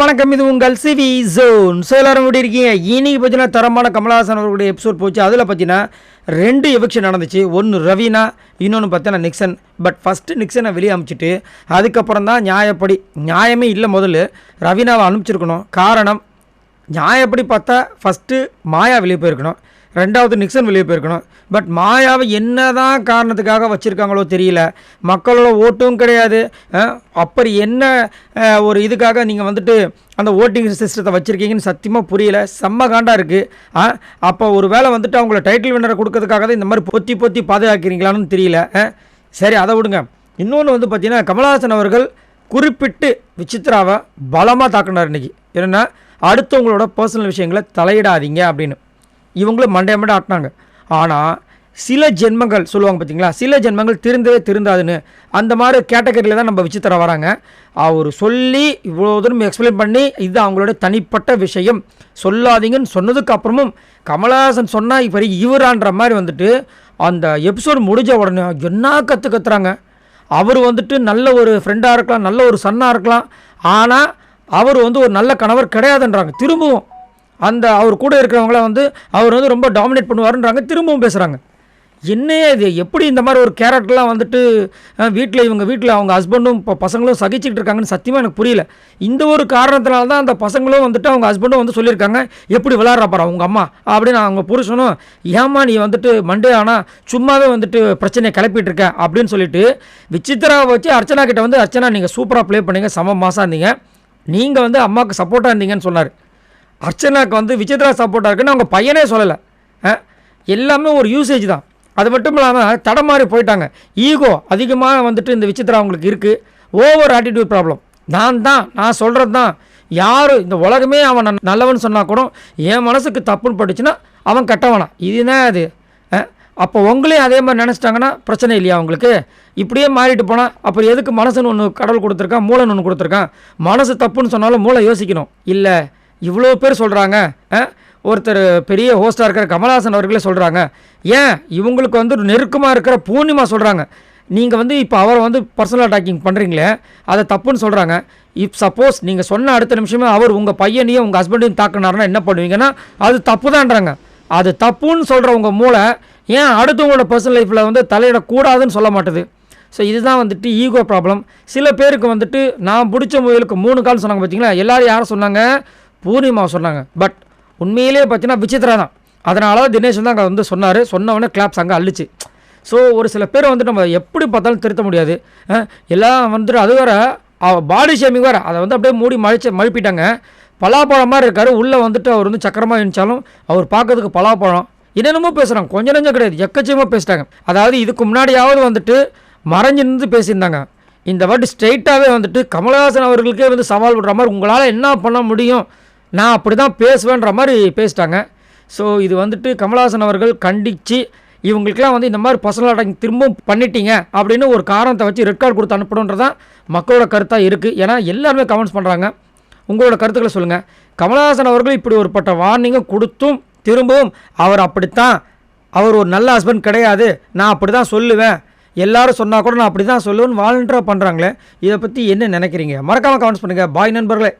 வணக்கம். இது உங்கள் சிவி ஜோன். ஸோ எல்லாரும் எப்படி இருக்கீங்க? இன்னைக்கு பார்த்தீங்கன்னா தரமான கமலஹாசன் அவர்களுடைய எபிசோட் போச்சு. அதில் பார்த்தீங்கன்னா ரெண்டு எவிக்ஷன் நடந்துச்சு. ஒன்று ரவீனா இன்னொன்று பார்த்தீங்கன்னா நிக்சன். பட் ஃபஸ்ட்டு நிக்சனை வெளியே அனுப்பிச்சிட்டு அதுக்கப்புறம் தான் நியாயப்படி நியாயமே இல்லை முதல்ல ரவீனாவை அனுப்பிச்சிருக்கணும். காரணம் நியாயப்படி பார்த்தா ஃபஸ்ட்டு மாயா வெளியே போயிருக்கணும். ரெண்டாவது நிக்சன் வெளியே போயிருக்கணும். பட் மாயாவை என்னதான் காரணத்துக்காக வச்சுருக்காங்களோ தெரியல. மக்களோட ஓட்டும் கிடையாது. அப்படி என்ன ஒரு இதுக்காக நீங்கள் வந்துட்டு அந்த ஓட்டிங் சிஸ்டத்தை வச்சுருக்கீங்கன்னு சத்தியமாக புரியல. செம்ம காண்டாக இருக்குது அப்போ ஒரு வேளை வந்துட்டு அவங்கள டைட்டில் வின்னரை கொடுக்கறதுக்காக தான் இந்த மாதிரி பொத்தி பொத்தி பாதுகாக்கிறீங்களான்னு தெரியல. சரி அதை விடுங்க. இன்னொன்று வந்து பார்த்தீங்கன்னா கமல்ஹாசன் அவர்கள் குறிப்பிட்டு விசித்ராவை பலமாக தாக்குனார் இன்னைக்கு. என்னென்னா அடுத்தவங்களோட பர்சனல் விஷயங்களை தலையிடாதீங்க அப்படின்னு. இவங்களும் மண்டைய மண்டை ஆட்டினாங்க. ஆனால் சில ஜென்மங்கள் சொல்லுவாங்க பார்த்தீங்களா சில ஜென்மங்கள் திருந்தவே திருந்தாதுன்னு அந்த மாதிரி கேட்டகரியில் தான் நம்ம விசித்திரம் வராங்க. அவர் சொல்லி இவ்வளோ தூரம் எக்ஸ்பிளைன் பண்ணி இது அவங்களோட தனிப்பட்ட விஷயம். சொல்லாதீங்கன்னு சொன்னதுக்கு அப்புறமும் கமலஹாசன் சொன்னால் இப்போ இவரான்ற மாதிரி வந்துட்டு அந்த எபிசோடு முடிஞ்ச உடனே என்ன கற்று கத்துறாங்க? அவர் வந்துட்டு நல்ல ஒரு ஃப்ரெண்டாக இருக்கலாம் நல்ல ஒரு சன்னாக இருக்கலாம். ஆனால் அவர் வந்து ஒரு நல்ல கணவர் கிடையாதுன்றாங்க. திரும்பவும் அந்த அவர் கூட இருக்கிறவங்கள வந்து அவர் வந்து ரொம்ப டாமினேட் பண்ணுவாருன்றாங்க திரும்பவும் பேசுகிறாங்க என்னையே இது எப்படி இந்த மாதிரி ஒரு கேரக்டர்லாம் வந்துட்டு வீட்டில் இவங்க வீட்டில் அவங்க ஹஸ்பண்டும் இப்போ பசங்களும் சகிச்சுக்கிட்டு இருக்காங்கன்னு சத்தியமாக எனக்கு புரியல. இந்த ஒரு காரணத்தினால தான் அந்த பசங்களும் வந்துட்டு அவங்க ஹஸ்பண்டும் வந்து சொல்லியிருக்காங்க எப்படி விளாட்றா பாரு அவங்க அம்மா. அப்படின்னு அவங்க புருஷனும் ஏம்மா நீ வந்துட்டு மண்டே ஆனால் சும்மாவே வந்துட்டு பிரச்சனையை கிளப்பிட்டு இருக்க? அப்படின்னு சொல்லிட்டு விசித்திராவை வச்சு அர்ச்சனா கிட்ட வந்து அர்ச்சனா நீங்கள் சூப்பராக ப்ளே பண்ணீங்க சம மாதம் இருந்தீங்க. நீங்கள் வந்து அம்மாவுக்கு சப்போர்ட்டாக இருந்தீங்கன்னு சொன்னார். அர்ச்சனாக்கு வந்து விசித்ரா சப்போர்ட்டாக இருக்குன்னு அவங்க பையனே சொல்லலை. எல்லாமே ஒரு யூசேஜ் தான். அது மட்டும் இல்லாமல் தடமாறி போயிட்டாங்க. ஈகோ அதிகமாக வந்துட்டு இந்த விசித்ரா அவங்களுக்கு இருக்குது ஓவர் ஆட்டிடியூட் ப்ராப்ளம் நான் தான் நான் சொல்கிறது தான். யார் இந்த உலகமே அவன் நல்லவன் சொன்னால் கூட என் மனசுக்கு தப்புன்னு பட்டுச்சுன்னா அவன் கெட்டவனா? இதுதான் அது? அப்போ உங்களையும் அதே மாதிரி நினச்சிட்டாங்கன்னா பிரச்சனை இல்லையா அவங்களுக்கு? இப்படியே மாறிட்டு போனால் அப்புறம் எதுக்கு மனசுன்னு ஒன்று கடவுள் கொடுத்துருக்கான் மூளைன்னு ஒன்று கொடுத்துருக்கான்? மனசு தப்புன்னு சொன்னாலும் மூளை யோசிக்கணும். இல்லை இவ்வளோ பேர் சொல்கிறாங்க ஒருத்தர் பெரிய ஹோஸ்டாக இருக்கிற கமல்ஹாசன் அவர்களே சொல்கிறாங்க ஏன்? இவங்களுக்கு வந்து நெருக்கமாக இருக்கிற பூர்ணிமா சொல்கிறாங்க நீங்கள் வந்து இப்போ அவரை வந்து பர்சனல் அட்டாக்கிங் பண்ணுறீங்களே அதை தப்புன்னு சொல்கிறாங்க இப் சப்போஸ் நீங்கள் சொன்ன அடுத்த நிமிஷமே அவர் உங்கள் பையனையும் உங்கள் ஹஸ்பண்டையும் தாக்குனாருன்னா என்ன பண்ணுவீங்கன்னா அது தப்பு தான்றாங்க அது தப்புன்னு சொல்கிற உங்கள் மூளை ஏன் அடுத்தவங்களோட பர்சனல் லைஃப்பில் வந்து தலையிடக்கூடாதுன்னு சொல்ல மாட்டுது. ஸோ இதுதான் வந்துட்டு ஈகோ ப்ராப்ளம் சில பேருக்கு வந்துட்டு நான் பிடிச்ச முயலுக்கு மூணு கால் சொன்னாங்க பார்த்தீங்களா எல்லோரும் யாரும் சொன்னாங்க? பூர்ணிமா சொன்னாங்க. பட் உண்மையிலேயே பார்த்தீங்கன்னா விசித்ரா தான் அதனால தான் தினேஷ் வந்து அங்கே வந்து சொன்னார். சொன்னவொடனே கிளாப்ஸ் அங்கே அள்ளிச்சு. ஸோ ஒரு சில பேர் வந்து நம்ம எப்படி பார்த்தாலும் திருத்த முடியாது. எல்லாம் வந்துட்டு அது வேறு பாடி ஷேமிங் வேறு. அதை வந்து அப்படியே மூடி மழிச்சு மழுப்பிட்டாங்க. பலாப்பழம் மாதிரி இருக்கார். உள்ளே வந்துட்டு அவர் வந்து சக்கரமாக இருந்துச்சாலும் அவர் பார்க்கறதுக்கு பலாப்பழம். என்னென்னமோ பேசுகிறாங்க கொஞ்சம் நஞ்சம் கிடையாது. எக்கச்சக்கமாக பேசிட்டாங்க. அதாவது இதுக்கு முன்னாடியாவது வந்துட்டு மறைஞ்சு நின்று பேசியிருந்தாங்க. இந்த வாட்டி ஸ்ட்ரெயிட்டாகவே வந்துட்டு கமலஹாசன் அவர்களுக்கே வந்து சவால் விடுற மாதிரி உங்களால் என்ன பண்ண முடியும்? நான் அப்படி தான் பேசுவேன்ற மாதிரி பேசிட்டாங்க. ஸோ இது வந்துட்டு கமலஹாசன் அவர்கள் கண்டித்து இவங்களுக்கெல்லாம் வந்து இந்த மாதிரி பர்சனல் அட்டாக் திரும்பவும் பண்ணிட்டீங்க அப்படின்னு ஒரு காரணத்தை வச்சு ரெட் கார்டு கொடுத்து அனுப்பணுன்றதான் மக்களோட கருத்தாக இருக்குது ஏன்னா எல்லாருமே கமெண்ட்ஸ் பண்ணுறாங்க உங்களோட கருத்துக்களை சொல்லுங்கள் கமலஹாசன் அவர்கள் இப்படி ஒருப்பட்ட வார்னிங்கை கொடுத்தும் திரும்பவும் அவர் அப்படித்தான் அவர் ஒரு நல்ல ஹஸ்பண்ட் கிடையாது நான் அப்படி தான் சொல்லுவேன். எல்லாரும் சொன்னால் கூட நான் அப்படி தான் சொல்லுவேன்னு வாலண்டியராக பண்ணுறாங்களே இதை பற்றி என்ன நினைக்கிறீங்க? மறக்காமல் கமெண்ட்ஸ் பண்ணுங்கள் பாய் நண்பர்களே.